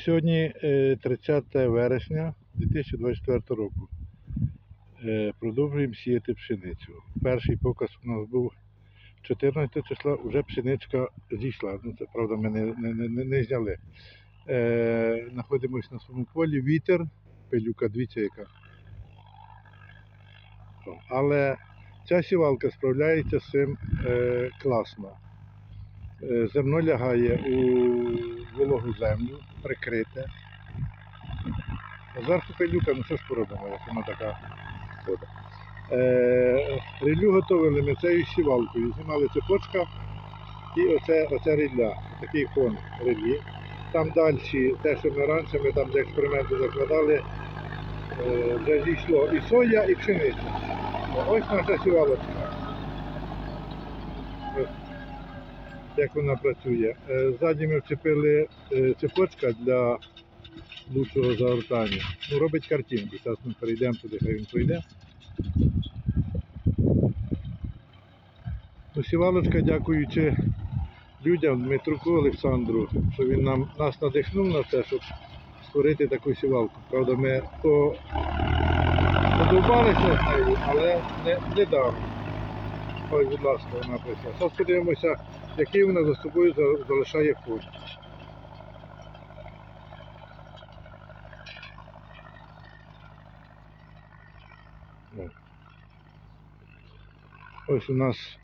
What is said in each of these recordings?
Сьогодні е, 30 вересня 2024 року. Е, Продовжуємо сіяти пшеницю. Перший показ у нас був 14 числа, вже пшеничка зійшла. Ну, це правда, ми не, не, не, не- зняли. Е, знаходимося на своєму полі, вітер, пилюка, дивіться яка. Але ця сівалка справляється з цим е, класно. Е, Зерно лягає у вологу землю, прикрите. Зверху пилюка, ну що ж поробимо, як вона така. шкода. Е, ріллю готували ми цією сівалкою. Знімали цепочка і оце, оце рілля, такий фон ріллі. Там далі, те, що ми раніше, ми там для експерименту закладали, е, вже зійшло і соя, і пшениця. Ось наша сівалочка. Як вона працює. Е, Ззаді ми вчепили е, цепочка для лучшого загортання. Ну, робить картинку. Зараз ми перейдемо туди, хай він пройде. Ну, сівалочка, дякуючи людям, Дмитруку Олександру, що він нам, нас надихнув на це, щоб створити таку сівалку. Правда, ми по, подовбалися з нею, але не, не даром. Ось, будь ласка, вона прийшла. Зараз подивимося, який вона за собою залишає. О. Ось у нас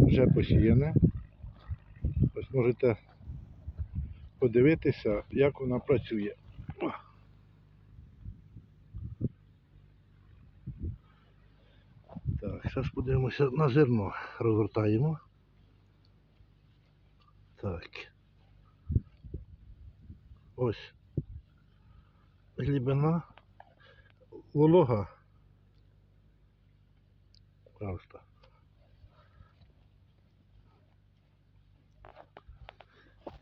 вже посіяне. Ось можете подивитися, як вона працює. О. Так, зараз подивимося на зерно. Розгортаємо. Так. Ось. Глибина. Волога. Просто.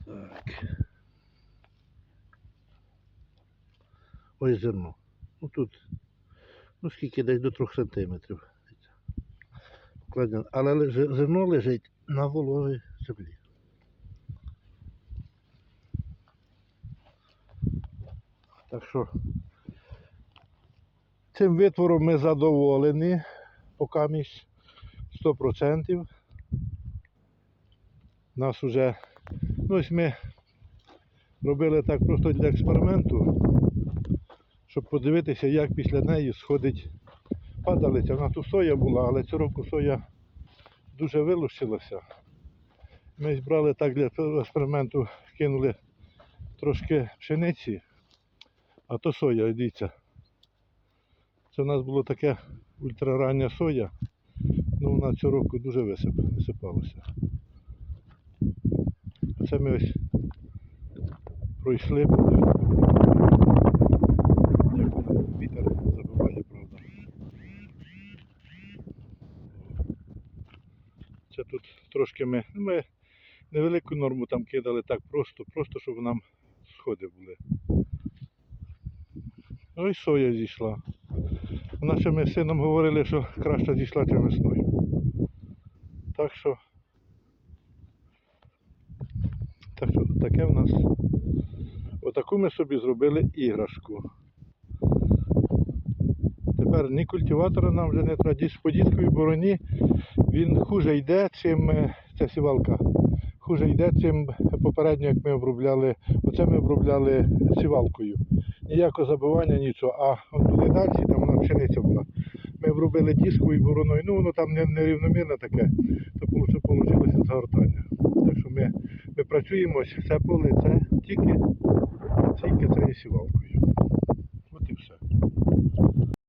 Так. Ось зерно. Ну тут, ну скільки десь до 3 сантиметрів. Покладено. Але зерно лежить на вологій землі. Так що цим витвором ми задоволені, поки між 100%. Нас уже, ну ось ми робили так просто для експерименту, щоб подивитися, як після неї сходить падалиця. Вона тут соя була, але цього року соя дуже вилущилася. Ми збрали так для експерименту, кинули трошки пшениці, а то соя, дивіться. Це у нас було таке ультрарання соя, ну вона цього року дуже висип- висипалася. Це ми ось пройшли, як вона вітер забиває, правда. Це тут трошки ми, ну, ми невелику норму там кидали так просто, просто щоб нам сходи були. Ну і соя зійшла. Вона сином говорили, що краще зійшла, ніж весною. Так що. Так що таке в нас. Отаку ми собі зробили іграшку. Тепер ні культиватора нам вже не треба. Діс- По дисковій бороні він хуже йде, чим е, ця сівалка. Хуже йде, чим попередньо, як ми обробляли. Оце ми обробляли сівалкою. Ніякого забивання, нічого. А от туди далі, там вона пшениця була. Ми обробили дисковою бороною, ну воно там не- нерівномірне таке, то вийшло згортання. Так що ми, ми працюємо це поле, це тільки, тільки цією сівалкою.